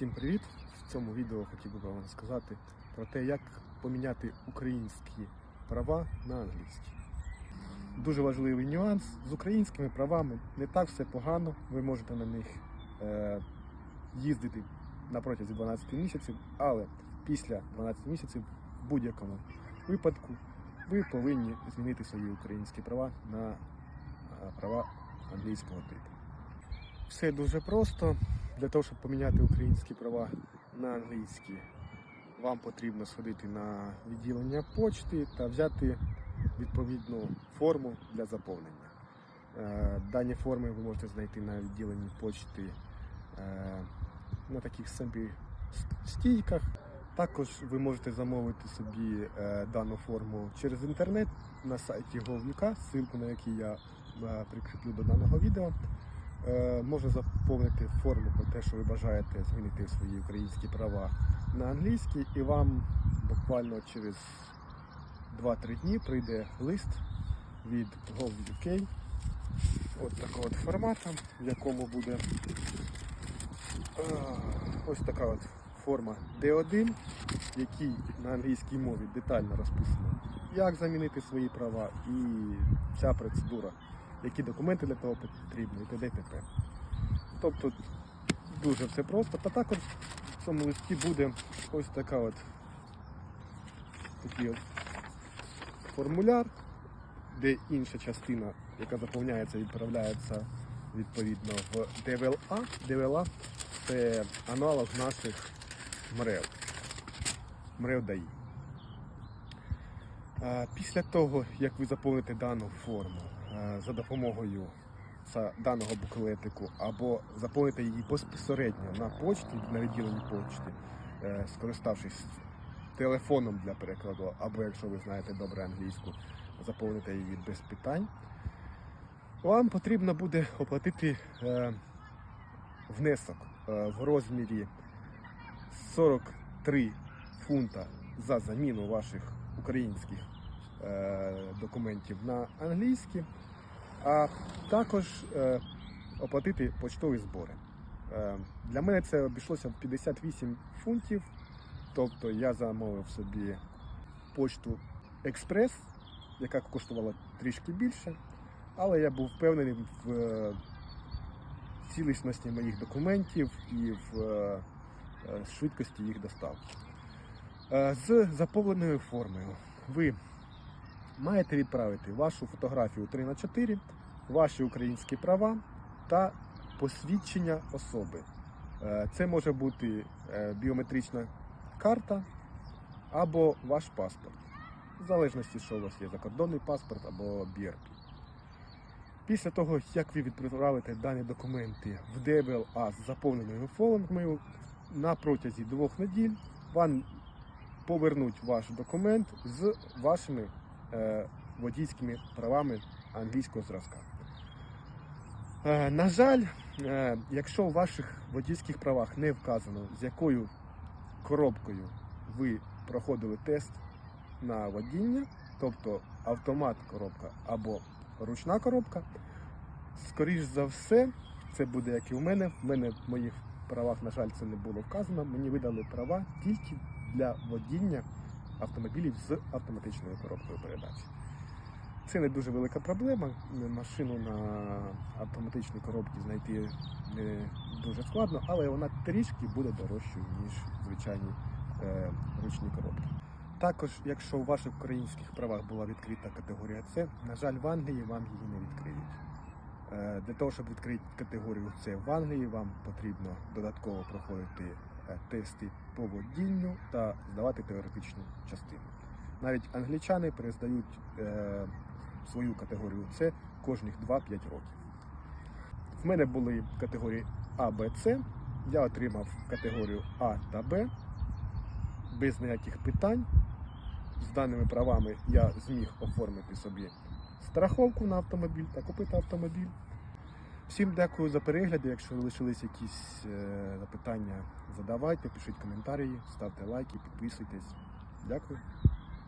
Всім привіт! В цьому відео хотів би вам сказати про те, як поміняти українські права на англійські. Дуже важливий нюанс з українськими правами не так все погано. Ви можете на них е, їздити на протязі 12 місяців, але після 12 місяців в будь-якому випадку ви повинні змінити свої українські права на е, права англійського типу. Все дуже просто. Для того, щоб поміняти українські права на англійські, вам потрібно сходити на відділення почти та взяти відповідну форму для заповнення. Е, Дані форми ви можете знайти на відділенні почти е, на таких собі стійках. Також ви можете замовити собі е, дану форму через інтернет на сайті GovUK, ссылку на який я прикріплю до даного відео. Е, Можна заповнити форму про те, що ви бажаєте змінити свої українські права на англійські, і вам буквально через 2-3 дні прийде лист від Gov.uk от такого от формату, в якому буде е, ось така от форма D1, в якій на англійській мові детально розписано, як замінити свої права і вся процедура які документи для того потрібні, і т.д. і т.п. Тобто дуже все просто. Та також в цьому листі буде ось така от такий от формуляр, де інша частина, яка заповняється, відправляється відповідно в DVLA. DVLA – це аналог наших МРЕВ. МРЕВ ДАІ. Після того, як ви заповните дану форму за допомогою даного буклетику, або заповните її безпосередньо на почті, на відділенні почти, е, скориставшись телефоном для перекладу, або якщо ви знаєте добре англійську, заповните її без питань. Вам потрібно буде оплатити е, внесок е, в розмірі 43 фунта за заміну ваших українських е, документів на англійські, а також е, оплатити почтові збори. Е, для мене це обійшлося в 58 фунтів, тобто я замовив собі почту Експрес, яка коштувала трішки більше, але я був впевнений в е, цілісності моїх документів і в швидкості їх доставки. З заповненою формою ви маєте відправити вашу фотографію 3 на 4 ваші українські права та посвідчення особи. Е, Це може бути е, біометрична карта або ваш паспорт, в залежності, що у вас є закордонний паспорт або BRP. Після того, як ви відправите дані документи в DVLA з заповненою формою, на протязі двох неділь вам повернуть ваш документ з вашими водійськими правами англійського зразка. Е, на жаль, е, якщо у ваших водійських правах не вказано, з якою коробкою ви проходили тест на водіння, тобто автомат коробка або ручна коробка, скоріш за все, це буде як і у мене. В мене в моїх правах, на жаль, це не було вказано. Мені видали права тільки для водіння автомобілів з автоматичною коробкою передач. Це не дуже велика проблема. Машину на автоматичній коробці знайти не дуже складно, але вона трішки буде дорожчою, ніж звичайні е, ручні коробки. Також, якщо у ваших українських правах була відкрита категорія С, на жаль, в Англії вам її не відкриють. Е, Для того, щоб відкрити категорію С в Англії, вам потрібно додатково проходити е, тести по водінню та здавати теоретичну частину. Навіть англічани перездають е, свою категорію С кожних 2-5 років. В мене були категорії А, Б, С. Я отримав категорію А та Б без ніяких питань. З даними правами я зміг оформити собі страховку на автомобіль та купити автомобіль. Всім дякую за перегляд. Якщо лишились якісь е, запитання, задавайте, пишіть коментарі, ставте лайки, підписуйтесь. Дякую.